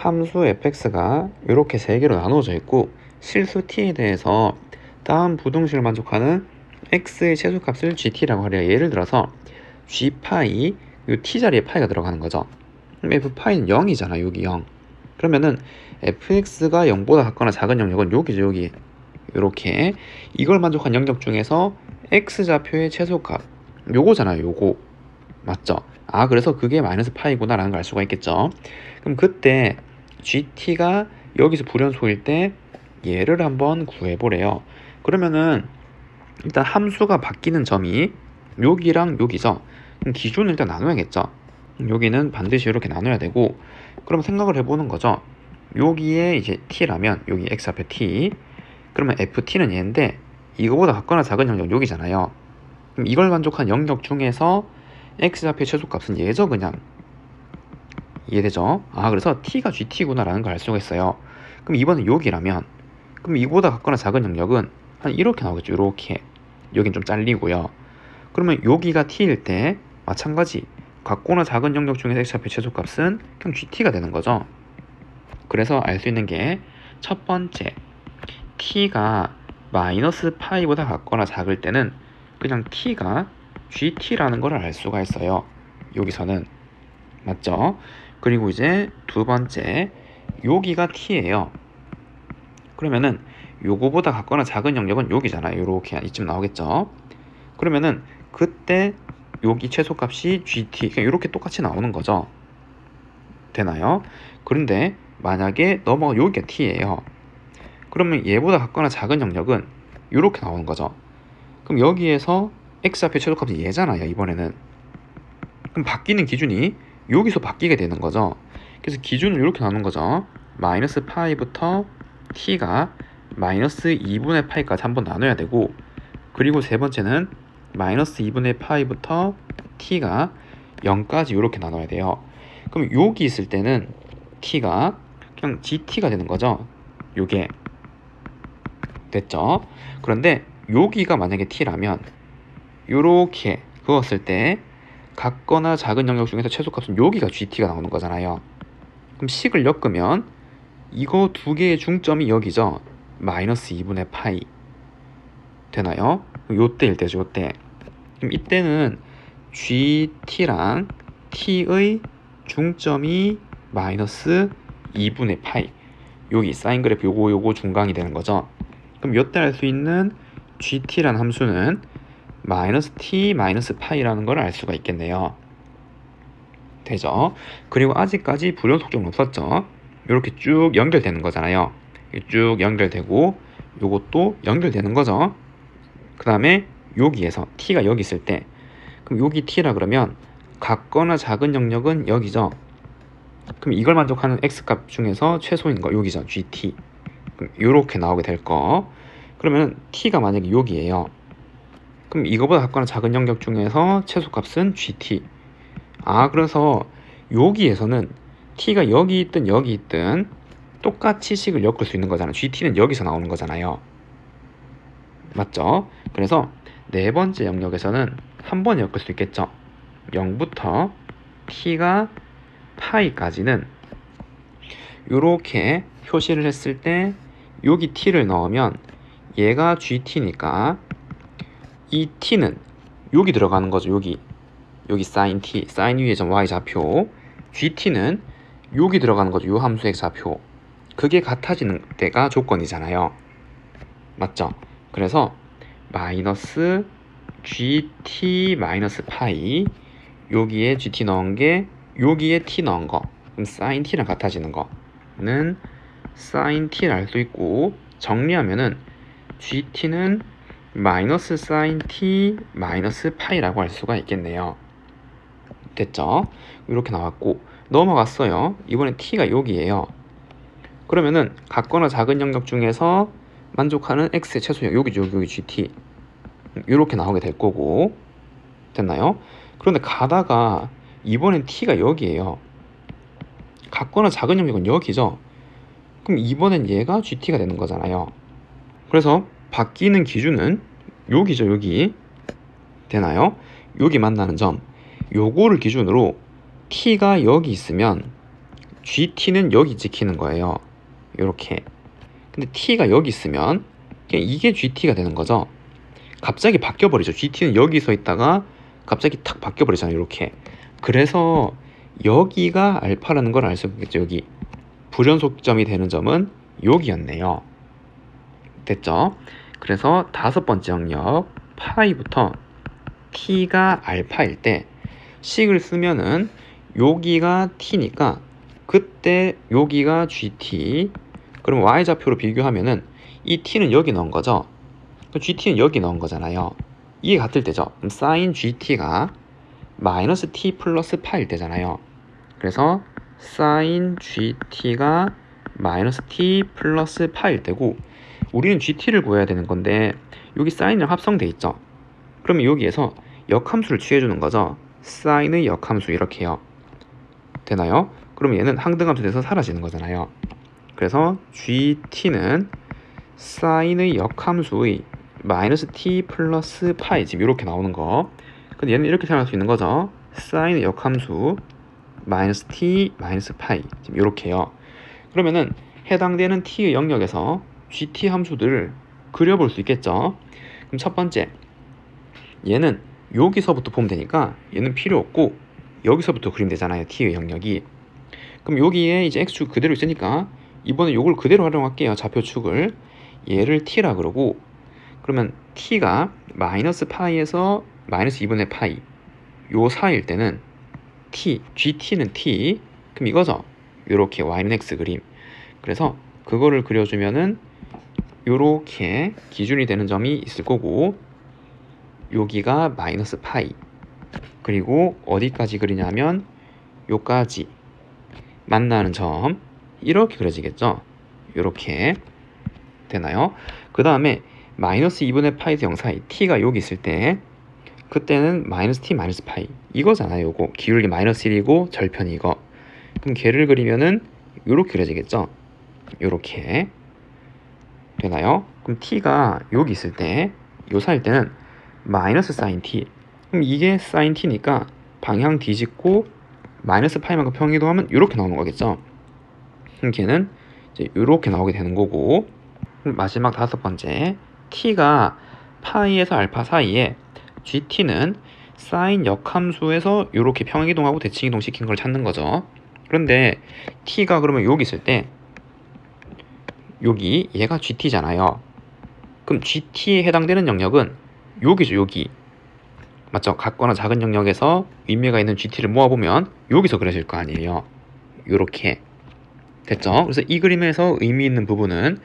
함수 fx가 이렇게 세 개로 나누어져 있고 실수 t에 대해서 다음 부등식을 만족하는 x의 최소값을 gt라고 하래요. 예를 들어서 g파이 이 t 자리에 파이가 들어가는 거죠. 그럼 f파이는 0이잖아. 여기 0. 그러면은 fx가 0보다 같거나 작은 영역은 여기죠. 여기. 이렇게 이걸 만족한 영역 중에서 x좌표의 최소값 요거잖아요. 요거. 맞죠? 아 그래서 그게 마이너스 파이구나 라는 걸 알 수가 있겠죠. 그럼 그때 gt가 여기서 불연소일 때 얘를 한번 구해보래요. 그러면은 일단 함수가 바뀌는 점이 여기랑. 그럼 기준을 일단 나눠야겠죠. 여기는 반드시 이렇게 나눠야 되고 그럼 생각을 해보는 거죠. 여기에 이제 t라면 여기 x 앞에 t 그러면 ft는 얘인데 이거보다 같거나 작은 영역 여기잖아요. 그럼 이걸 만족한 영역 중에서 x 좌표의 최소값은 얘죠 그냥 이해되죠? 아 그래서 t가 gt구나 라는 걸 알 수가 있어요. 그럼 이번엔 여기라면 그럼 이거보다 같거나 작은 영역은 한 이렇게 나오겠죠. 이렇게 여긴 좀 잘리고요. 그러면 여기가 t일 때 마찬가지 같거나 작은 영역 중에서 x 좌표 최소값은 그냥 gt가 되는 거죠. 그래서 알 수 있는 게 첫 번째 t가 마이너스 파이보다 같거나 작을 때는 그냥 t가 gt라는 걸 알 수가 있어요. 여기서는 맞죠? 그리고 이제 두 번째 여기가 t예요. 그러면은 요거보다 같거나 작은 영역은 여기잖아요. 요렇게 이쯤 나오겠죠? 그러면은 그때 여기 최소값이 gt 그냥 이렇게 똑같이 나오는 거죠. 되나요? 그런데 만약에 넘어가 여기가 t예요. 그러면 얘보다 같거나 작은 영역은 이렇게 나오는 거죠. 그럼 여기에서 x 앞에 최소값이 얘잖아요. 이번에는. 그럼 바뀌는 기준이 여기서 바뀌게 되는 거죠. 그래서 기준을 이렇게 나누는 거죠. 마이너스 파이부터 t가 마이너스 2분의 파이까지 한번 나눠야 되고 그리고 세 번째는 마이너스 2분의 파이부터 t가 0까지 이렇게 나눠야 돼요. 그럼 여기 있을 때는 t가 그냥 gt가 되는 거죠. 요게 됐죠? 그런데 여기가 만약에 t라면 요렇게 그었을 때 같거나 작은 영역 중에서 최소값은 여기가 gt가 나오는 거잖아요. 그럼 식을 엮으면 이거 두 개의 중점이 여기죠. 마이너스 2분의 파이 되나요? 요때일 때죠. 요때. 그럼 이때는 gt랑 t의 중점이 마이너스 2분의 파이 여기 사인 그래프 요거 요거 중간이 되는 거죠. 그럼 요때 알 수 있는 gt라는 함수는 마이너스 t 마이너스 파이라는 걸 알 수가 있겠네요. 되죠? 그리고 아직까지 불연속점은 없었죠? 이렇게 쭉 연결되는 거잖아요. 쭉 연결되고 요것도 연결되는 거죠. 그 다음에 여기에서 t가 여기 있을 때 그럼 여기 t라 그러면 같거나 작은 영역은 여기죠. 그럼 이걸 만족하는 x값 중에서 최소인 거 여기죠. gt. 이렇게 나오게 될 거. 그러면 t가 만약에 여기에요. 그럼 이거보다 같거나 작은 영역 중에서 최소값은 gt. 아 그래서 여기에서는 t가 여기 있든 여기 있든 똑같이 식을 엮을 수 있는 거잖아요. gt는 여기서 나오는 거잖아요. 맞죠? 그래서 네 번째 영역에서는 한 번에 엮을 수 있겠죠. 0부터 t가 파이까지는 이렇게 표시를 했을 때 여기 t를 넣으면 얘가 gt니까 이 t는 여기 들어가는 거죠. 여기 여기 sin t, sin 위에 점 y 좌표 gt는 여기 들어가는 거죠. 요 함수의 좌표 그게 같아지는 때가 조건이잖아요. 맞죠? 그래서 마이너스 gt 마이너스 파이 여기에 gt 넣은 게 여기에 t 넣은 거 그럼 sin t랑 같아지는 거는 sin t를 알 수 있고 정리하면은 gt는 마이너스 sin t 마이너스 파이라고 할 수가 있겠네요. 됐죠? 이렇게 나왔고 넘어갔어요. 이번엔 t가 여기에요. 그러면은 같거나 작은 영역 중에서 만족하는 x의 최소역 여기죠 여기 gt 이렇게 나오게 될 거고 됐나요? 그런데 가다가 이번엔 t가 여기에요. 같거나 작은 영역은 여기죠. 그럼 이번엔 얘가 gt가 되는 거잖아요. 그래서 바뀌는 기준은 여기죠 여기 되나요? 여기 만나는 점 요거를 기준으로 t가 여기 있으면 GT는 여기 찍히는 거예요. 이렇게. 근데 T가 여기 있으면 이게 GT가 되는 거죠. 갑자기 바뀌어 버리죠. GT는 여기 서 있다가 갑자기 탁 바뀌어 버리잖아요. 이렇게. 그래서 여기가 알파라는 걸 알 수 있겠죠. 여기 불연속점이 되는 점은 여기였네요. 됐죠? 그래서 다섯 번째 영역 파이부터 t가 알파일 때 식을 쓰면은 여기가 t니까 그때 여기가 gt 그럼 y좌표로 비교하면은 이 t는 여기 넣은 거죠? gt는 여기 넣은 거잖아요. 이게 같을 때죠? 그럼 sin gt가 마이너스 t 플러스 파일 때잖아요. 그래서 sin gt가 마이너스 t 플러스 파일 때고 우리는 gt를 구해야 되는 건데 여기 사인이랑 합성돼 있죠? 그러면 여기에서 역함수를 취해주는 거죠? 사인의 역함수 이렇게요. 되나요? 그럼 얘는 항등함수 돼서 사라지는 거잖아요. 그래서 gt는 사인의 역함수의 마이너스 t 플러스 파이 지금 이렇게 나오는 거. 근데 얘는 이렇게 생각할 수 있는 거죠? 사인의 역함수 마이너스 t 마이너스 파이 지금 이렇게요. 그러면은 해당되는 t의 영역에서 gt 함수들을 그려볼 수 있겠죠? 그럼 첫 번째 얘는 여기서부터 보면 되니까 얘는 필요 없고 여기서부터 그리면 되잖아요 t의 영역이. 그럼 여기에 이제 x축 그대로 있으니까 이번에 요걸 그대로 활용할게요 좌표축을. 얘를 t라 그러고 그러면 t가 마이너스 파이에서 마이너스 2분의 파이 요 사이일 때는 t, gt는 t. 그럼 이거죠? 요렇게 y는 x 그림. 그래서 그거를 그려주면은 요렇게 기준이 되는 점이 있을 거고 여기가 마이너스 파이. 그리고 어디까지 그리냐면 요까지 만나는 점. 이렇게 그려지겠죠? 요렇게 되나요? 그 다음에 마이너스 2분의 파이에서 0 사이 t가 여기 있을 때 그때는 마이너스 t 마이너스 파이. 이거잖아요 요거. 기울기 마이너스 1이고 절편이 이거. 그럼 걔를 그리면은 요렇게 그려지겠죠? 요렇게 되나요? 그럼 t가 여기 있을 때 요 사이일 때는 마이너스 사인 t. 그럼 이게 사인 t니까 방향 뒤집고 마이너스 파이만큼 평이동하면 이렇게 나오는 거겠죠? 그럼 걔는 이제 이렇게 나오게 되는 거고. 마지막 다섯 번째 t가 파이에서 알파 사이에 gt는 사인 역함수에서 이렇게 평행이동하고 대칭이동 시킨 걸 찾는 거죠. 그런데 t가 그러면 여기 있을 때 여기 얘가 GT잖아요. 그럼 GT에 해당되는 영역은 여기죠, 여기. 맞죠? 같거나 작은 영역에서 의미가 있는 GT를 모아보면 여기서 그려질 거 아니에요. 요렇게. 됐죠? 그래서 이 그림에서 의미 있는 부분은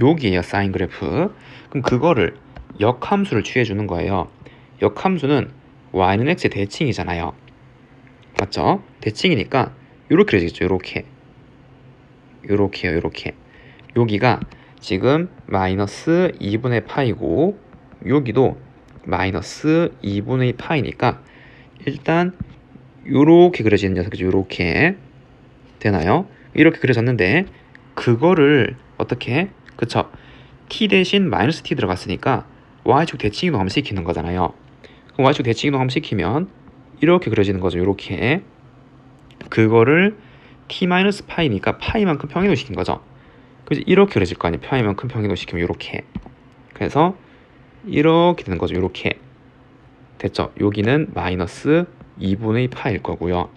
여기에요, 사인 그래프. 그럼 그거를 역함수를 취해주는 거예요. 역함수는 y는 x의 대칭이잖아요. 맞죠? 대칭이니까 요렇게 그려지겠죠, 요렇게. 요렇게요, 요렇게. 여기가 지금 마이너스 2분의 파이고 여기도 마이너스 2분의 파이니까 일단 요렇게 그려지는 녀석이죠. 요렇게 되나요? 이렇게 그려졌는데 그거를 어떻게? 그쵸. T 대신 마이너스 t 들어갔으니까 y축 대칭이 동함 시키는 거잖아요. 그럼 y축 대칭이 동함 시키면 이렇게 그려지는 거죠. 요렇게. 그거를 t 마이너스 파이니까 파이만큼 평행도 시킨 거죠 그래서 이렇게 그려질 거 아니에요. 평이면 큰 평 이동 시키면 이렇게. 그래서 이렇게 되는 거죠. 이렇게. 됐죠? 여기는 마이너스 2분의 파일 거고요.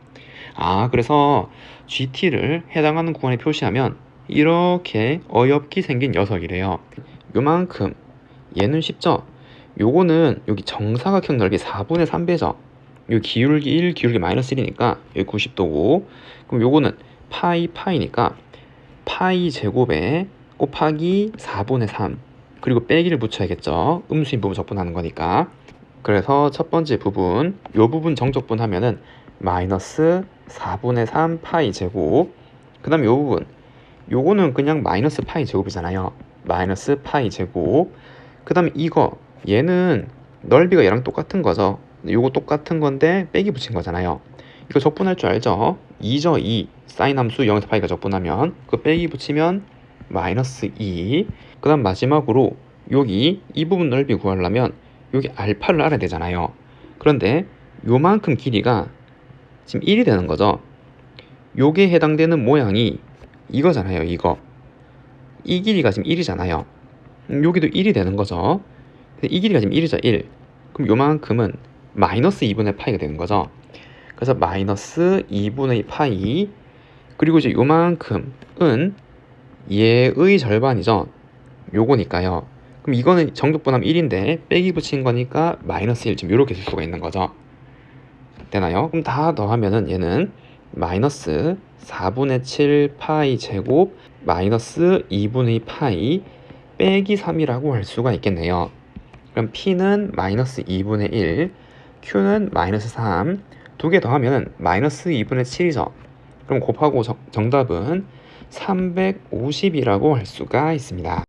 아, 그래서 GT를 해당하는 구간에 표시하면 이렇게 어엽게 생긴 녀석이래요. 요만큼. 얘는 쉽죠? 요거는 여기 정사각형 넓이 4분의 3배죠. 요 기울기 1, 기울기 마이너스 1이니까 여기 90도고 그럼 요거는 파이 파이니까 파이 제곱에 곱하기 4분의 3 그리고 빼기를 붙여야겠죠. 음수인 부분 적분하는 거니까. 그래서 첫 번째 부분 요 부분 정적분 하면은 마이너스 4분의 3 파이 제곱. 그 다음에 요 부분. 요거는 그냥 마이너스 파이 제곱이잖아요. 마이너스 파이 제곱. 그 다음에 이거 얘는 넓이가 얘랑 똑같은 거죠. 요거 똑같은 건데 빼기 붙인 거잖아요. 이거 적분할 줄 알죠 2죠 2 사인 함수 0에서 파이가 적분하면 그 빼기 붙이면 마이너스 2. 그 다음 마지막으로 여기 이 부분 넓이 구하려면 여기 알파를 알아야 되잖아요. 그런데 요만큼 길이가 지금 1이 되는 거죠. 요게 해당되는 모양이 이거잖아요. 이거. 이 길이가 지금 1이잖아요. 여기도 1이 되는 거죠. 이 길이가 지금 1이죠. 1. 그럼 요만큼은 마이너스 2분의 파이가 되는 거죠. 그래서 마이너스 2분의 파이 그리고 이제 요만큼은 얘의 절반이죠. 요거니까요. 그럼 이거는 정극분함 1인데 빼기 붙인 거니까 마이너스 1 지금 이렇게 쓸 수가 있는 거죠. 되나요? 그럼 다 더하면은 얘는 마이너스 4분의 7 파이 제곱 마이너스 2분의 파이 빼기 3이라고 할 수가 있겠네요. 그럼 P는 마이너스 2분의 1, Q는 마이너스 3, 두 개 더하면 마이너스 2분의 7이죠. 그럼 곱하고 정, 정답은 350이라고 할 수가 있습니다.